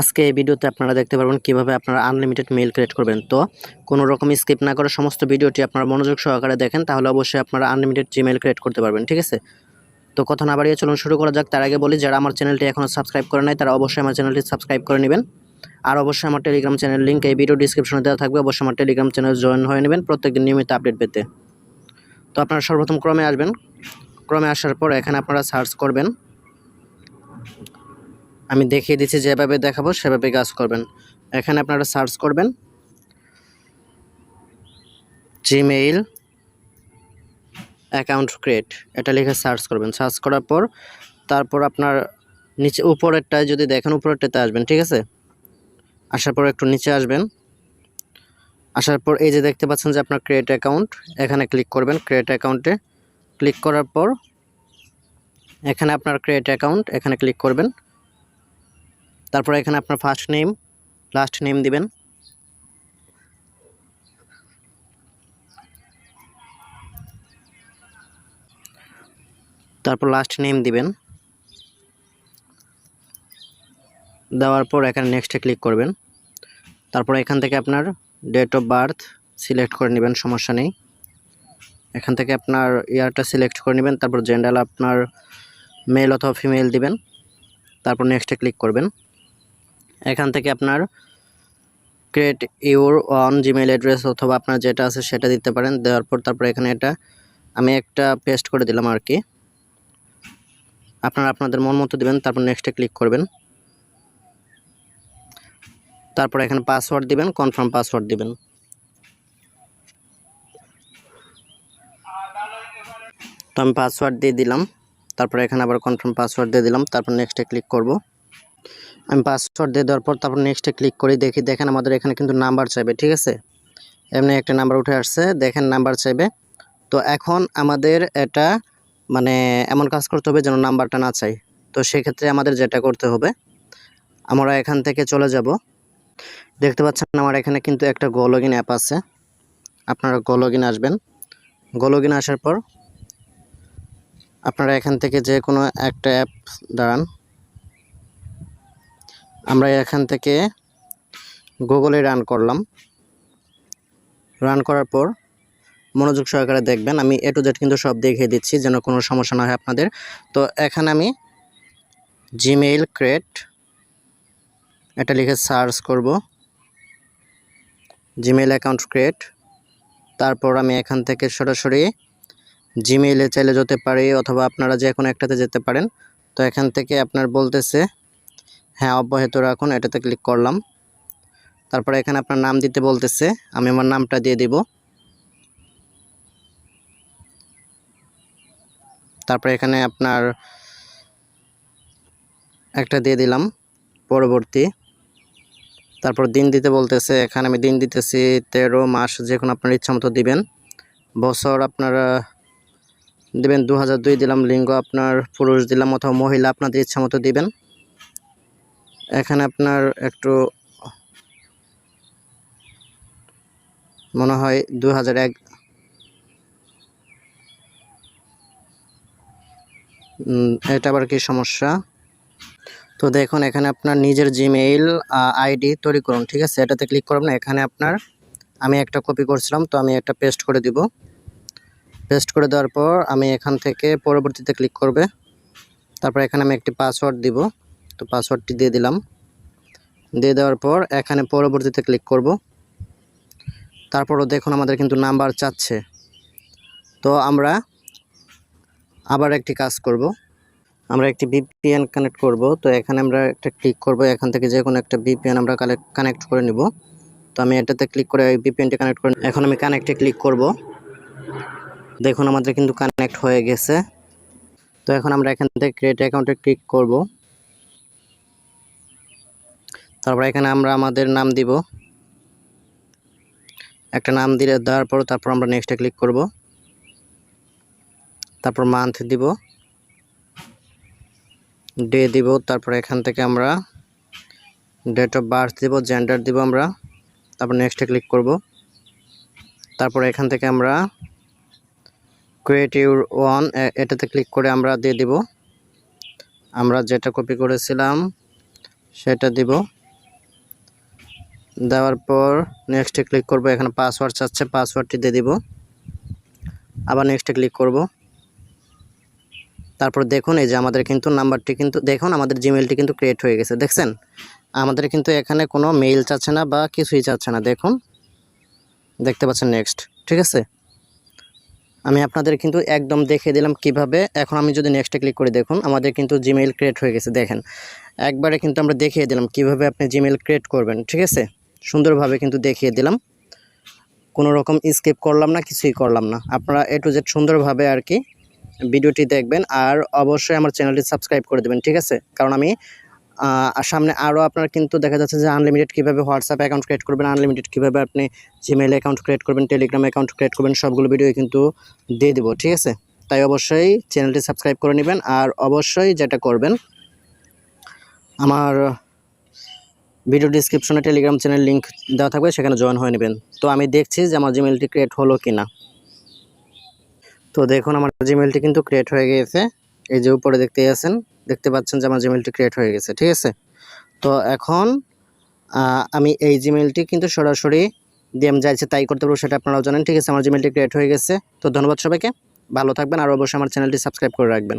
আজকে এই ভিডিওতে আপনারা দেখতে পারবেন কীভাবে আপনারা আনলিমিটেড মেইল ক্রিয়েট করবেন। তো কোনো রকম স্কিপ না করে সমস্ত ভিডিওটি আপনারা মনোযোগ সহকারে দেখেন, তাহলে অবশ্যই আপনারা আনলিমিটেড জিমেইল ক্রিয়েট করতে পারবেন, ঠিক আছে? তো কথা না বাড়িয়ে চলুন শুরু করা যাক। তার আগে বলি, যারা আমার চ্যানেলটি এখনও সাবস্ক্রাইব করে নাই, তারা অবশ্যই আমার চ্যানেলটি সাবস্ক্রাইব করে নেবেন। আর অবশ্যই আমার টেলিগ্রাম চ্যানেল লিঙ্ক এই ভিডিও ডিসক্রিপশনে দেওয়া থাকবে, অবশ্যই আমার টেলিগ্রাম চ্যানেল জয়েন হয়ে নেবেন প্রত্যেকদিন নিয়মিত আপডেট পেতে। তো আপনারা সর্বপ্রথম ক্রমে আসবেন। ক্রমে আসার পর এখানে আপনারা সার্চ করবেন। আমি দেখিয়ে দিচ্ছি, যেভাবে দেখাবো সেভাবে কাজ করবেন। এখানে আপনারা সার্চ করবেন। জিমেইল অ্যাকাউন্ট ক্রিয়েট, এটা লিখে সার্চ করবেন। সার্চ করার পর তারপর আপনার নিচে, উপরেরটায় যদি দেখেন, উপরেরটাতে আসবেন, ঠিক আছে? আসার পর একটু নিচে আসবেন। আসার পর এই যে দেখতে পাচ্ছেন যে আপনার ক্রিয়েট অ্যাকাউন্ট, এখানে ক্লিক করবেন ক্রিয়েট অ্যাকাউন্টে। ক্লিক করার পর এখানে আপনার ক্রিয়েট অ্যাকাউন্ট, এখানে ক্লিক করবেন। তারপর এখানে আপনার ফার্স্ট নেম লাস্ট নেম দিবেন। তারপর লাস্ট নেম দিবেন। দেওয়ার পর এখানে নেক্সটে ক্লিক করবেন। তারপর এখান থেকে আপনার ডেট অফ বার্থ সিলেক্ট করে নেবেন, সমস্যা নেই। এখান থেকে আপনার ইয়ারটা সিলেক্ট করে নেবেন, তারপর জেন্ডার আপনার মেল অথবা ফিমেল দিবেন। তারপর নেক্সটে ক্লিক করবেন। এখান থেকে আপনার create your own Gmail address অথবা আপনার যেটা আছে সেটা দিতে পারেন। দেওয়ার পর তারপর এখানে এটা আমি একটা পেস্ট করে দিলাম আর কি। আপনারা আপনাদের মন মতো দেবেন, তারপর নেক্সটে ক্লিক করবেন। তারপর এখানে পাসওয়ার্ড দিবেন কনফার্ম পাসওয়ার্ড দিবেন। তো আমি পাসওয়ার্ড দিয়ে দিলাম, তারপর এখানে আবার কনফার্ম পাসওয়ার্ড দিয়ে দিলাম, তারপর নেক্সটে ক্লিক করব। আমি পাসওয়ার্ড দিয়ে দেওয়ার পর তারপর নেক্সটে ক্লিক করি, দেখি দেখেন আমাদের এখানে কিন্তু নাম্বার চাইবে, ঠিক আছে? এমনি একটা নাম্বার উঠে আসছে, দেখেন নাম্বার চাইবে। তো এখন আমাদের এটা মানে এমন কাজ করতে হবে যেন নাম্বারটা না চাই। তো সেক্ষেত্রে আমাদের যেটা করতে হবে, আমরা এখান থেকে চলে যাব। দেখতে পাচ্ছেন আমার এখানে কিন্তু একটা গোলগিন অ্যাপ আছে। আপনারা গোলগিন আসবেন। গোলগিন আসার পর আপনারা এখান থেকে যে কোনো একটা অ্যাপ দাঁড়ান। আমরা এখান থেকে গুগলে রান করলাম। রান করার পর মনোযোগ সহকারে দেখবেন, আমি এ টু জেড কিন্তু সব দেখিয়ে দিচ্ছি যেন কোনো সমস্যা না হয় আপনাদের। তো এখানে আমি জিমেইল ক্রেট এটা লিখে সার্চ করব। জিমেইল অ্যাকাউন্ট ক্রিয়েট তারপর আমি এখান থেকে সরাসরি জিমেইলে চাইলে যেতে পারি অথবা আপনারা যে কোনো একটাতে যেতে পারেন। তো এখান থেকে আপনার বলতেছে হ্যাঁ অব্যাহত রাখুন, এটাতে ক্লিক করলাম। তারপরে এখানে আপনার নাম দিতে বলতেছে, আমি আমার নামটা দিয়ে দিব। তারপরে এখানে আপনার একটা দিয়ে দিলাম, পরবর্তী। তারপর দিন দিতে বলতেছে, এখানে আমি দিন দিতেছি, তেরো মাস, যে কোনো আপনার ইচ্ছা মতো দিবেন। বছর আপনারা দিবেন দু দিলাম লিঙ্গ আপনার, পুরুষ দিলাম অথবা মহিলা, আপনাদের ইচ্ছা মতো দিবেন। এখানে আপনার একটু মনে হয় দু হাজার এক এটা আবার কি সমস্যা? তো দেখুন, এখানে আপনার নিজের জিমেইল আইডি তৈরি করুন, ঠিক আছে? এটাতে ক্লিক করবেন, এখানে আপনার আমি একটা কপি করছিলাম, তো আমি একটা পেস্ট করে দিব। পেস্ট করে দেওয়ার পর আমি এখান থেকে পরবর্তীতে ক্লিক করবে। তারপর এখানে আমি একটি পাসওয়ার্ড দিব। তো পাসওয়ার্ডটি দিয়ে দিলাম। দিয়ে দেওয়ার পর এখানে পরবর্তীতে ক্লিক করব। তারপরও দেখুন আমাদের কিন্তু নাম্বার চাচ্ছে। তো আমরা আবার একটি কাজ করব। আমরা একটি ভিপিএন কানেক্ট করব। তো এখানে আমরা একটা ক্লিক করব। এখান থেকে যে কোনো একটা ভিপিএন আমরা কানেক্ট করে নিব। তো আমি এটাতে ক্লিক করে এই ভিপিএনটি কানেক্ট করে এখন আমি কানেক্টে ক্লিক করব। দেখুন আমাদের কিন্তু কানেক্ট হয়ে গেছে। তো এখন আমরা এখান থেকে ক্রিয়েট অ্যাকাউন্টে ক্লিক করব। তারপর এখানে আমরা আমাদের নাম দিব। একটা নাম দিলে দেওয়ার পর তারপর আমরা নেক্সটে ক্লিক করব। তারপর মান্থ দিব। ডে দিব। তারপর এখান থেকে আমরা ডেট অফ বার্থ দিব জেন্ডার দিব আমরা। তারপর নেক্সটে ক্লিক করব। তারপর এখান থেকে আমরা ক্রিয়েট ইউর ওয়ান এটাতে ক্লিক করে আমরা দিয়ে দিব। আমরা যেটা কপি করেছিলাম, সেটা দিব। দেওয়ার পর নেক্সটে ক্লিক করব। এখানে পাসওয়ার্ড চাচ্ছে পাসওয়ার্ডটি দিয়ে দিব। আবার নেক্সটে ক্লিক করব। তারপর দেখুন, এই যে আমাদের কিন্তু নাম্বারটি কিন্তু, দেখুন আমাদের জিমেলটি কিন্তু ক্রিয়েট হয়ে গেছে। দেখছেন? আমাদের কিন্তু এখানে কোনো মেইল চাচ্ছে না বা কিছুই চাচ্ছে না। দেখুন, দেখতে পাচ্ছেন নেক্সট ঠিক আছে? আমি আপনাদের কিন্তু একদম দেখিয়ে দিলাম কীভাবে। এখন আমি যদি নেক্সটে ক্লিক করে, দেখুন আমাদের কিন্তু জিমেইল ক্রিয়েট হয়ে গেছে। দেখেন, একবারে কিন্তু আমরা দেখিয়ে দিলাম কীভাবে আপনি জিমেইল ক্রিয়েট করবেন, ঠিক আছে? সুন্দরভাবে কিন্তু দেখিয়ে দিলাম। কোনো রকম স্কিপ করলাম না, কিছুই করলাম না। আপনারা এ টু জেড সুন্দরভাবে আর কি ভিডিওটি দেখবেন আর অবশ্যই আমার চ্যানেলটি সাবস্ক্রাইব করে দেবেন, ঠিক আছে? কারণ আমি সামনে আরও আপনার কিন্তু দেখা যাচ্ছে যে আনলিমিটেড কীভাবে হোয়াটসঅ্যাপ অ্যাকাউন্ট ক্রিয়েট করবেন আনলিমিটেড কীভাবে আপনি জিমেল অ্যাকাউন্ট ক্রিয়েট করবেন টেলিগ্রাম অ্যাকাউন্ট ক্রিয়েট করবেন, সবগুলো ভিডিও কিন্তু দিয়ে দেবো, ঠিক আছে? তাই অবশ্যই চ্যানেলটি সাবস্ক্রাইব করে নেবেন আর অবশ্যই যেটা করবেন, আমার ভিডিও ডিসক্রিপশনে টেলিগ্রাম চ্যানেল লিঙ্ক দেওয়া থাকবে, সেখানে জয়েন হয়ে নেবেন। তো আমি দেখছি যে আমার জিমেলটি ক্রিয়েট হলো কি না তো দেখুন, আমার জিমেলটি কিন্তু ক্রিয়েট হয়ে গিয়েছে। এই যে উপরে দেখতে আছেন, দেখতে পাচ্ছেন যে আমার জিমেলটি ক্রিয়েট হয়ে গেছে, ঠিক আছে? তো এখন আমি এই জিমেলটি কিন্তু সরাসরি ডিএম যাইছে, তাই করতে পারব সেটা আপনারাও জানেন, ঠিক আছে? আমার জিমেলটি ক্রিয়েট হয়ে গেছে। তো ধন্যবাদ সবাইকে, ভালো থাকবেন, আর অবশ্যই আমার চ্যানেলটি সাবস্ক্রাইব করে রাখবেন।